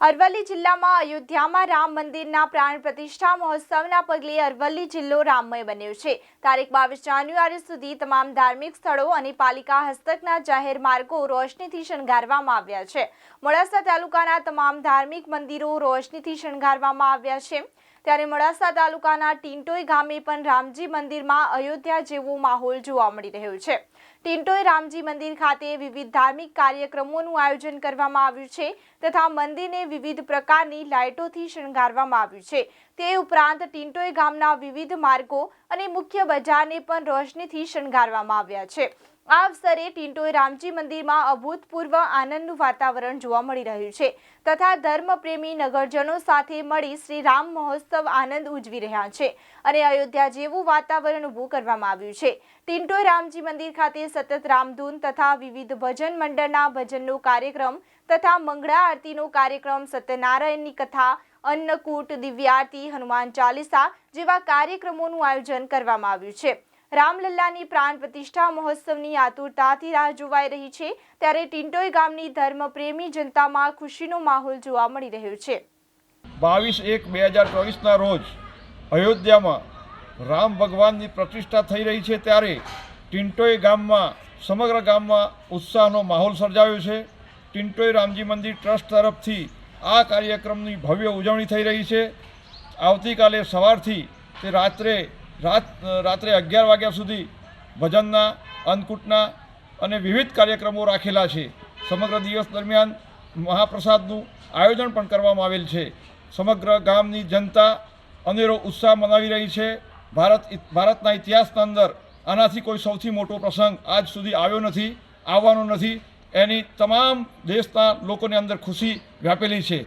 અરવલ્લી જિલ્લામાં અયોધ્યામાં રામ મંદિરના પ્રાણ પ્રતિષ્ઠા મહોત્સવના પગલે અરવલ્લી જિલ્લો રામમય બન્યો છે. તારીખ બાવીસ જાન્યુઆરી સુધી તમામ ધાર્મિક સ્થળો અને પાલિકા હસ્તકના જાહેર માર્ગો રોશનીથી શણગારવામાં આવ્યા છે. મોડાસા તાલુકાના તમામ ધાર્મિક મંદિરો રોશનીથી શણગારવામાં આવ્યા છે. ત્યારે મોડાસા તાલુકાના ટીંટોઈ ગામે પણ રામજી મંદિરમાં અયોધ્યા જેવો માહોલ જોવા મળી રહ્યો છે. ટીંટોઈ રામજી મંદિર ખાતે વિવિધ ધાર્મિક કાર્યક્રમોનું આયોજન કરવામાં આવ્યું છે તથા મંદિરને વિવિધ પ્રકારની લાઇટોથી શણગારવામાં આવ્યું છે. તે ઉપરાંત ટિન્ટોઈ ગામના વિવિધ માર્ગો અને મુખ્ય બજારને પણ રોશનીથી શણગારવામાં આવ્યા છે. આ અવસરે ટિન્ટોઈ રામજી મંદિરમાં અભૂતપૂર્વ આનંદનું વાતાવરણ જોવા મળી રહ્યું છે તથા ધર્મપ્રેમી નગરજનો સાથે મળી શ્રી રામ મહોત્સવ આનંદ ઉજવી રહ્યા છે અને અયોધ્યા જેવું વાતાવરણ ઊભું કરવામાં આવ્યું છે. ટિન્ટોઈ રામજી મંદિર ખાતે સતત રામધૂન તથા વિવિધ ભજન મંડળના ભજનનો કાર્યક્રમ તથા મંગળા આરતીનો કાર્યક્રમ સત્યનારાયણની કથા, અન્નકૂટ દિવ્યારતી હનુમાન ચાલીસા જેવા કાર્યક્રમોનું આયોજન કરવામાં આવ્યું છે. રામલલ્લાની પ્રાણ પ્રતિષ્ઠા મહોત્સવની આતુરતાથી રાહ જોવાઈ રહી છે. ત્યારે ટિન્ટોઈ ગામની ધર્મપ્રેમી જનતામાં ખુશીનો માહોલ જોવા મળી રહ્યો છે. બાવીસ એક બે હજાર ચોવીસના રોજ અયોધ્યામાં રામ ભગવાનની પ્રતિષ્ઠા થઈ રહી છે ત્યારે ટિંટોઈ ગામમાં, સમગ્ર ગામમાં ઉત્સાહનો માહોલ સર્જાયો છે. ટિન્ટોઈ રામજી મંદિર ટ્રસ્ટ તરફથી આ કાર્યક્રમની ભવ્ય ઉજવણી થઈ રહી છે. આવતીકાલે સવારથી તે રાત્રે રાત, રાત્રે અગિયાર વાગ્યા સુધી ભજનના, અન્નકૂટના અને વિવિધ કાર્યક્રમો રાખેલા છે. સમગ્ર દિવસ દરમિયાન મહાપ્રસાદનું આયોજન પણ કરવામાં આવેલ છે. સમગ્ર ગામની જનતા અનેરો ઉત્સાહ મનાવી રહી છે. ભારત ભારતના ઇતિહાસના અંદર આનાથી કોઈ સૌથી મોટો પ્રસંગ આજ સુધી આવ્યો નથી, આવવાનો નથી. એની તમામ દેશના લોકોની અંદર ખુશી વ્યાપેલી છે.